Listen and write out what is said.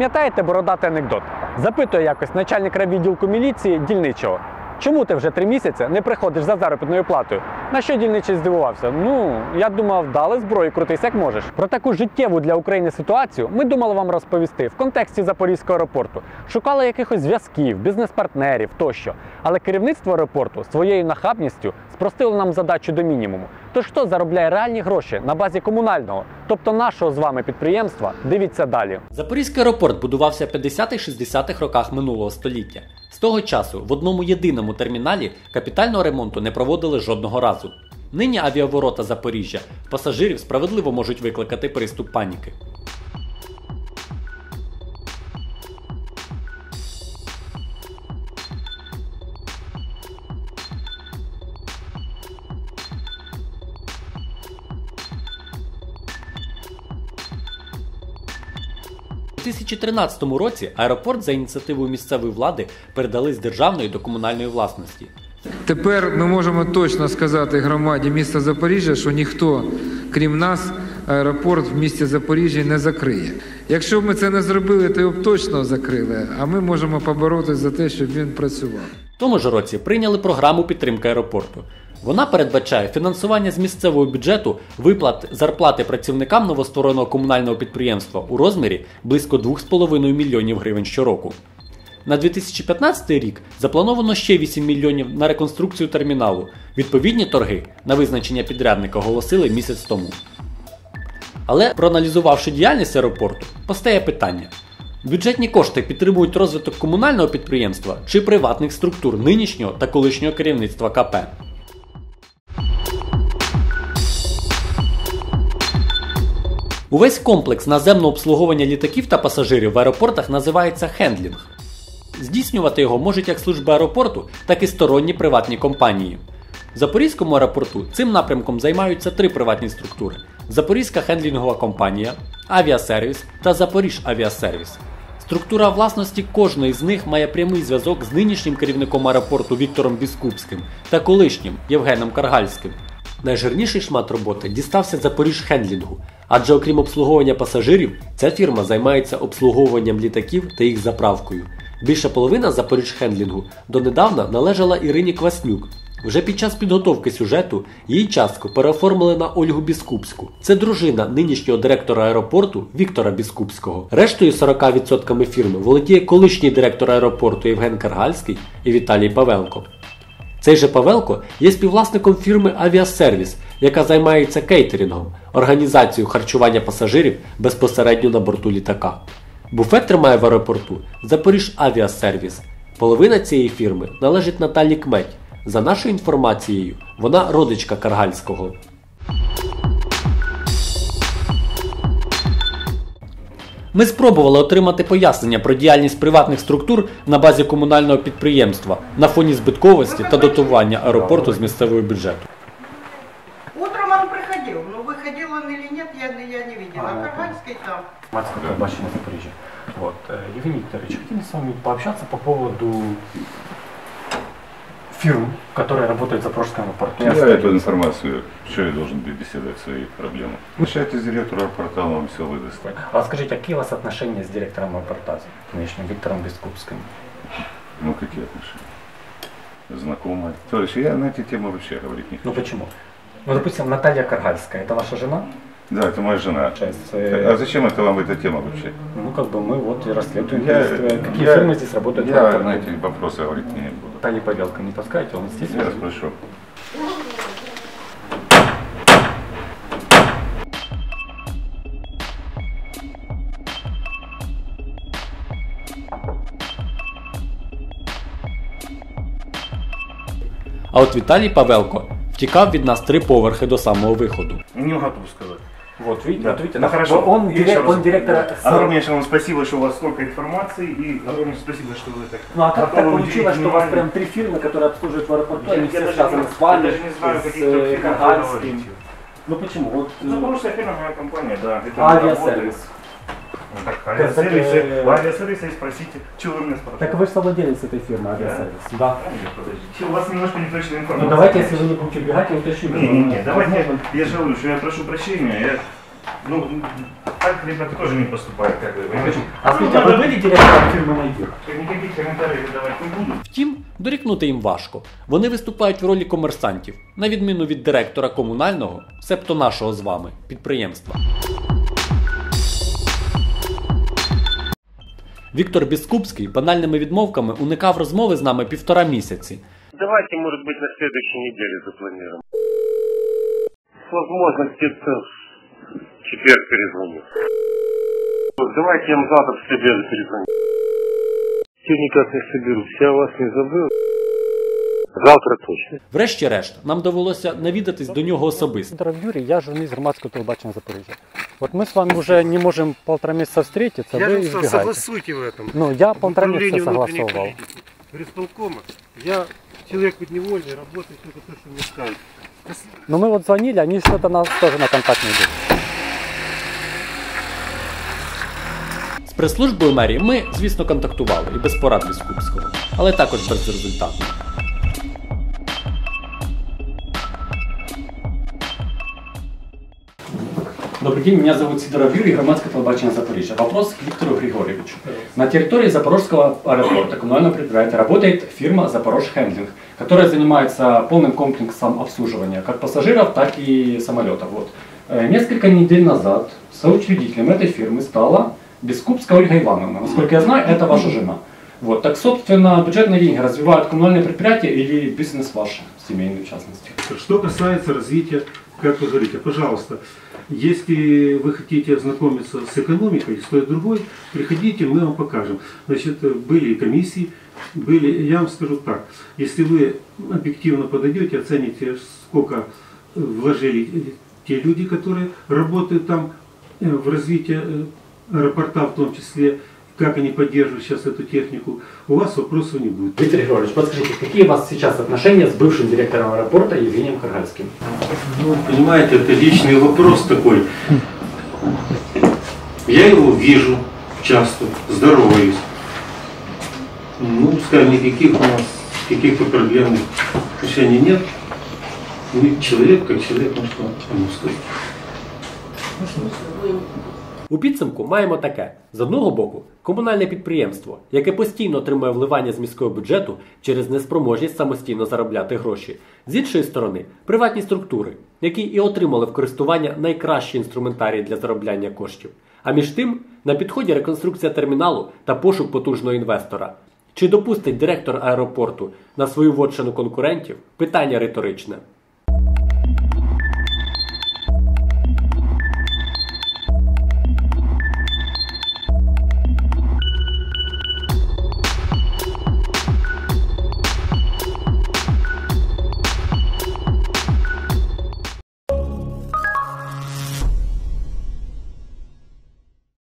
Пам'ятаєте бородатий анекдот? Запитує якось начальник райвідділку міліції дільничого. Чому ти вже три місяці не приходиш за заробітною платою? На що дільничий здивувався? Ну, я думав, дали зброю, крутись як можеш. Про таку життєву для України ситуацію ми думали вам розповісти в контексті Запорізького аеропорту. Шукали якихось зв'язків, бізнес-партнерів тощо. Але керівництво аеропорту своєю нахабністю спростило нам задачу до мінімуму. Тож хто заробляє реальні гроші на базі комунального, тобто нашого з вами підприємства, дивіться далі. Запорізький аеропорт будувався в 50-60-х роках минулого століття. З того часу в одному єдиному терміналі капітального ремонту не проводили жодного разу. Нині авіаворота Запоріжжя пасажирів справедливо можуть викликати приступ паніки. 2013 році аеропорт за ініціативою місцевої влади передали з державної до комунальної власності. Тепер ми можемо точно сказати громаді міста Запоріжжя, що ніхто, крім нас, аеропорт в місті Запоріжжя не закриє. Якщо б ми це не зробили, то його б точно закрили, а ми можемо поборотися за те, щоб він працював. В тому ж році прийняли програму підтримки аеропорту. Вона передбачає фінансування з місцевого бюджету виплат зарплати працівникам новоствореного комунального підприємства у розмірі близько 2,5 мільйонів гривень щороку. На 2015 рік заплановано ще 8 мільйонів на реконструкцію терміналу. Відповідні торги на визначення підрядника оголосили місяць тому. Але проаналізувавши діяльність аеропорту, постає питання: бюджетні кошти підтримують розвиток комунального підприємства чи приватних структур нинішнього та колишнього керівництва КП. Увесь комплекс наземного обслуговування літаків та пасажирів в аеропортах називається хендлінг. Здійснювати його можуть як служби аеропорту, так і сторонні приватні компанії. В Запорізькому аеропорту цим напрямком займаються три приватні структури: Запорізька хендлінгова компанія, Авіасервіс та Запоріж Авіасервіс. Структура власності кожної з них має прямий зв'язок з нинішнім керівником аеропорту Віктором Біскупським та колишнім Євгеном Каргальським. Найжирніший шмат роботи дістався Запоріж Хендлінгу, адже окрім обслуговування пасажирів, ця фірма займається обслуговуванням літаків та їх заправкою. Більша половина Запоріж Хендлінгу донедавна належала Ірині Кваснюк. Вже під час підготовки сюжету її частку переоформили на Ольгу Біскупську. Це дружина нинішнього директора аеропорту Віктора Біскупського. Рештою 40% фірми володіє колишній директор аеропорту Євген Каргальський і Віталій Павелко. Цей же Павелко є співвласником фірми Авіасервіс, яка займається кейтерингом, організацією харчування пасажирів безпосередньо на борту літака. Буфет тримає в аеропорту Запоріж Авіасервіс. Половина цієї фірми належить Наталі Кметь. За нашою інформацією, вона родичка Каргальського. Ми спробували отримати пояснення про діяльність приватних структур на базі комунального підприємства на фоні збитковості та дотування аеропорту з місцевого бюджету. Утром он приходив, ну виходив він чи ні, я, я не бачила. А там. Громадское телебачение Запоріжжя. Вот. э, Евгений Викторович, хотим с вами пообщаться по поводу фирм, которые работают в Запорожском аэропорту. Я эту информацию, что я должен беседовать свои проблемы. Обращайтесь к директору аэропорта, он вам все выдаст. А скажите, а какие у вас отношения с директором аэропорта, нынешним Виктором Бескупским? Ну, какие отношения? Знакомые. Товарищ, я на эти темы вообще говорить не Ну хочу. почему? Ну, допустим, Наталья Каргальская, это ваша жена? Да, это моя жена. Часть, э, А зачем это вам эта тема вообще? Ну, как бы мы вот и расследуем, Я- действия. какие я- фирмы здесь работают в Я аэропорту. на эти вопросы говорить не буду. Наталья Павелко не таскаете, он здесь? Я спрошу. А от Віталій Павелко втікав від нас три поверхи до самого виходу. Не готов сказать. Вот видите, Да. вот видите, Ну, хорошо. Он, Еще дирек- раз. он директор... Огромнейшее вам спасибо, что у вас столько информации, и огромное спасибо, что вы так Ну а как так получилось, что у вас прям три фирмы, которые обслуживают в аэропорту, они все связаны с вами, с э. Ну почему? Вот э, Запорожская фирма, моя компания, да. Это авиасервис. Ну, так, Так, авиасервисы, э, в авиасервисе спросите, чего вы меня спрашиваете? Так вы же совладелец этой фирмы Авиасервис. Да. Подождите, У вас немножко неточная Ну информация. давайте, если вы не будете убегать, я уточню. Не, не, не, давайте, я же говорю, что я прошу прощения, я, ну, так ребята тоже не поступают, как вы понимаете. А скажите, а вы были директором фирмы «Найдир»? Никаких комментариев давать не буду. Втім, дорікнути їм важко. Вони виступають в ролі комерсантів, на відміну від директора комунального, себто нашого з вами, підприємства. Віктор Біскупський банальними відмовками уникав розмови з нами півтора місяці. Давайте, может быть, на следующей неделе запланируем. С возможностью в четверг перезвоню. Давайте я вам завтра в обеда перезвоню. Я никак не соберусь, я вас не забыл. Завтра точно. Врешті-решт, нам довелося навідатись до нього особисто. Сидоров Юрий, я журналист громадского телебачения Запорожья. Вот мы с вами уже не можем полтора месяца встретиться, Я вы же избегаете. согласуйте в этом. Ну, я полтора Управление месяца внутренней согласовывал. политики. Горисполкома. Я человек подневольный, работаю только то, что мне скажут. Но мы вот звонили, они что-то нас тоже на контакт не идут. З прес-службою мерії ми, звісно, контактували і без порад Біскупського, але також безрезультатно. Добрый день, меня зовут Сидоров Юрий, громадское телебачение Запорожья. Вопрос к Виктору Григорьевичу. На территории Запорожского аэропорта коммунального предприятия работает фирма Запорож Хендлинг, которая занимается полным комплексом обслуживания как пассажиров, так и самолетов. Вот. Э, Несколько недель назад соучредителем этой фирмы стала Бескупская Ольга Ивановна. Насколько я знаю, это ваша жена. Вот. Так, собственно, бюджетные деньги развивают коммунальные предприятия или бизнес ваш, семейный в частности? Что касается развития, как вы говорите, пожалуйста, если вы хотите ознакомиться с экономикой, с той другой, приходите, мы вам покажем. Значит, были комиссии, были, я вам скажу так, если вы объективно подойдете, оцените, сколько вложили те люди, которые работают там э, в развитие э, аэропорта в том числе, как они поддерживают сейчас эту технику, у вас вопросов не будет. Виктор Григорьевич, подскажите, какие у вас сейчас отношения с бывшим директором аэропорта Евгением Каргальским? Ну, понимаете, это личный вопрос такой. Я его вижу часто, здороваюсь. Ну, скажем, никаких у нас каких-то проблемных отношений нет. Ну, человек как человек, ну что, что ему сказать. У підсумку маємо таке: з одного боку, комунальне підприємство, яке постійно отримує вливання з міського бюджету через неспроможність самостійно заробляти гроші. З іншої сторони, приватні структури, які і отримали в користування найкращі інструментарії для заробляння коштів. А між тим, на підході реконструкція терміналу та пошук потужного інвестора. Чи допустить директор аеропорту на свою вотчину конкурентів? Питання риторичне.